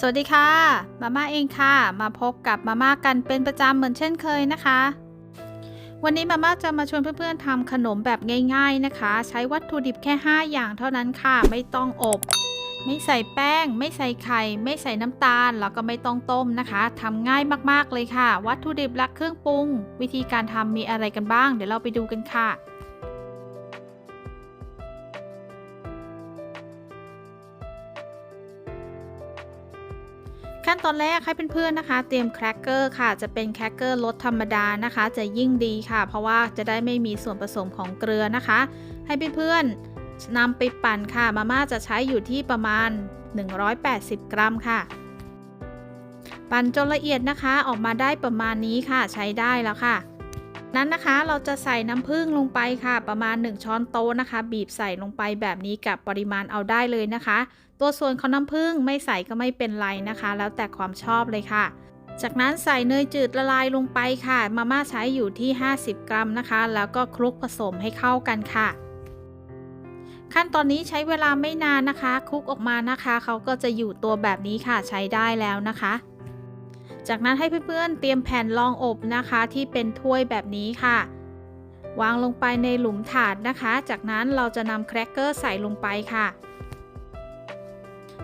สวัสดีค่ะ มาม่าเองค่ะ มาพบกับมาม่ากันเป็นประจำเหมือนเช่นเคยนะคะ วันนี้มาม่าจะมาชวนเพื่อนๆทำขนมแบบง่าย ๆนะคะ ใช้วัตถุดิบแค่ 5 อย่างเท่านั้นค่ะ ไม่ต้องอบ ไม่ใส่แป้ง ไม่ใส่ไข่ ไม่ใส่น้ำตาล แล้วก็ไม่ต้องต้มนะคะทำง่ายมากๆเลยค่ะ วัตถุดิบและเครื่องปรุง วิธีการทำมีอะไรกันบ้าง เดี๋ยวเราไปดูกันค่ะ ขั้นตอนแรกให้เพื่อนๆนะคะ เตรียมแครกเกอร์ค่ะ จะเป็นแครกเกอร์รสธรรมดานะคะ จะยิ่งดีค่ะ เพราะว่าจะได้ไม่มีส่วนผสมของเกลือนะคะ ให้เพื่อนๆนำไปปั่นค่ะ มาม่าจะใช้อยู่ที่ประมาณ 180 กรัมค่ะปั่นจนละเอียดนะคะออกมาได้ประมาณนี้ค่ะใช้ได้แล้วค่ะ นั้นนะคะเราจะใส่น้ำผึ้งลงไปค่ะ ประมาณ 1 ช้อนโต๊ะนะคะ บีบใส่ลงไปแบบนี้กับปริมาณเอาได้เลยนะคะ ตัวส่วนของน้ำผึ้งไม่ใส่ก็ไม่เป็นไรนะคะ แล้วแต่ความชอบเลยค่ะ จากนั้นใส่เนยจืดละลายลงไปค่ะ มาม่าใช้อยู่ที่ 50 กรัมนะคะ แล้วก็คลุกผสมให้เข้ากันค่ะ ขั้นตอนนี้ใช้เวลาไม่นานนะคะคลุกออกมานะคะเขาก็จะอยู่ตัวแบบนี้ค่ะใช้ได้แล้วนะคะ จากนั้นให้เพื่อนๆเตรียมแผ่นรองอบนะคะที่เป็นถ้วยแบบนี้ค่ะ วางลงไปในหลุมถาดนะคะ จากนั้นเราจะนำแครกเกอร์ใส่ลงไปค่ะ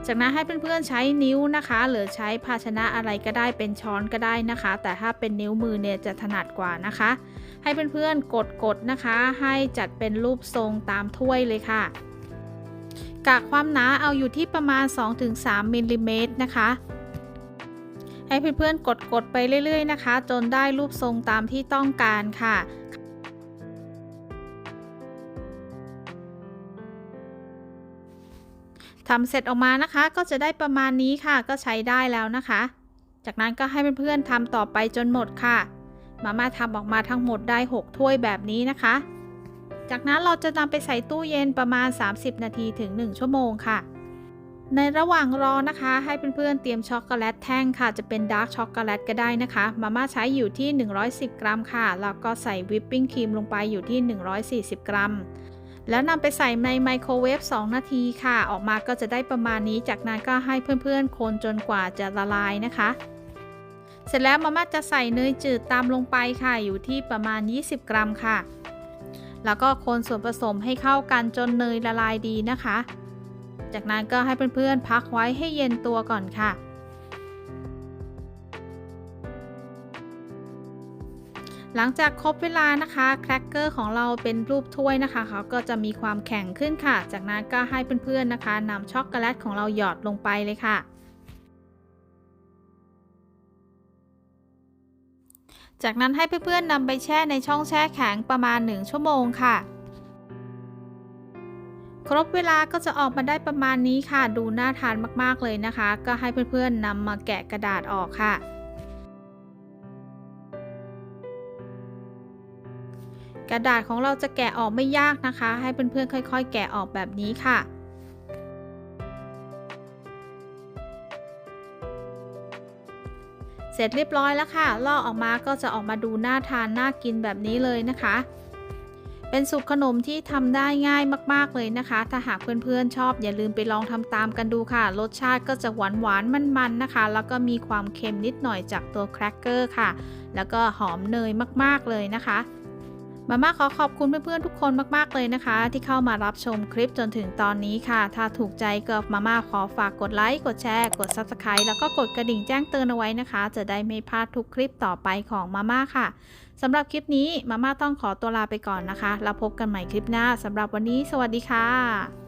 จากนั้นให้เพื่อนๆใช้นิ้วนะคะ หรือใช้ภาชนะอะไรก็ได้เป็นช้อนก็ได้นะคะ แต่ถ้าเป็นนิ้วมือเนี่ยจะถนัดกว่านะคะ ให้เพื่อนๆกดๆนะคะ ให้จัดเป็นรูปทรงตามถ้วยเลยค่ะกากความหนาเอาอยู่ที่ประมาณ 2-3มิลลิเมตรนะคะ ให้เพื่อนๆ กดๆ ไปเรื่อย ๆ นะคะ จนได้รูปทรงตามที่ต้องการค่ะทำเสร็จออกมานะคะ ก็จะได้ประมาณนี้ค่ะ ก็ใช้ได้แล้วนะคะ จากนั้นก็ให้เพื่อนๆทำต่อไปจนหมดค่ะ มาม่าทำออกมาทั้งหมดได้ 6 ถ้วยแบบนี้นะคะ จากนั้นเราจะนำไปใส่ตู้เย็นประมาณ 30 นาทีถึง 1 ชั่วโมงค่ะ ในระหว่างรอนะคะ ให้เพื่อนๆเตรียมช็อกโกแลตแท่งค่ะ จะเป็นดาร์กช็อกโกแลตก็ได้นะคะ มาม่าใช้อยู่ที่ 110 กรัมค่ะ แล้วก็ใส่วิปปิ้งครีมลงไปอยู่ที่ 140 กรัม แล้วนำไปใส่ในไมโครเวฟ 2 นาทีค่ะ ออกมาก็จะได้ประมาณนี้ จากนั้นก็ให้เพื่อนๆ คนจนกว่าจะละลายนะคะ เสร็จแล้วมาม่าจะใส่เนยจืดตามลงไปค่ะ อยู่ที่ประมาณ 20 กรัมค่ะ แล้วก็คนส่วนผสมให้เข้ากันจนเนยละลายดีนะคะ จากนั้นก็ให้เพื่อนๆพักไว้ให้เย็นตัวก่อนค่ะ หลังจากครบเวลานะคะแครกเกอร์ของเราเป็นรูปถ้วยนะคะเขาก็จะมีความแข็งขึ้นค่ะ จากนั้นก็ให้เพื่อนๆนะคะนำช็อกโกแลตของเราหยอดลงไปเลยค่ะจากนั้นให้เพื่อนๆนำไปแช่ในช่องแช่แข็งประมาณ 1 ชั่วโมงค่ะ ครบเวลาก็จะออกมาได้ประมาณนี้ค่ะ ดูน่าทานมากๆเลยนะคะ ก็ให้เพื่อนๆนำมาแกะกระดาษออกค่ะกระดาษของเราจะแกะออกไม่ยากนะคะ ให้เพื่อนๆค่อย ๆ แกะออกแบบนี้ค่ะ เสร็จเรียบร้อยแล้วค่ะลอกออกมาก็จะออกมาดูน่าทานน่ากินแบบนี้เลยนะคะ เป็นสูตรขนมที่ทำได้ง่ายมากๆเลยนะคะ ถ้าหากเพื่อนๆชอบอย่าลืมไปลองทำตามกันดูค่ะ รสชาติก็จะหวานๆมันๆนะคะ แล้วก็มีความเค็มนิดหน่อยจากตัวแครกเกอร์ค่ะ แล้วก็หอมเนยมากๆเลยนะคะ มาม่าขอขอบคุณเพื่อนๆทุกคนมากๆเลยนะคะ ที่เข้ามารับชมคลิปจนถึงตอนนี้ค่ะ ถ้าถูกใจก็มาม่าขอฝากกดไลค์กดแชร์กด Subscribe แล้วก็กดกระดิ่งแจ้งเตือนเอาไว้นะคะ จะได้ไม่พลาดทุกคลิปต่อไปของมาม่าค่ะสำหรับคลิปนี้มาม่าต้องขอตัวลาไปก่อนนะคะ แล้วพบกันใหม่คลิปหน้าสำหรับวันนี้ สวัสดีค่ะ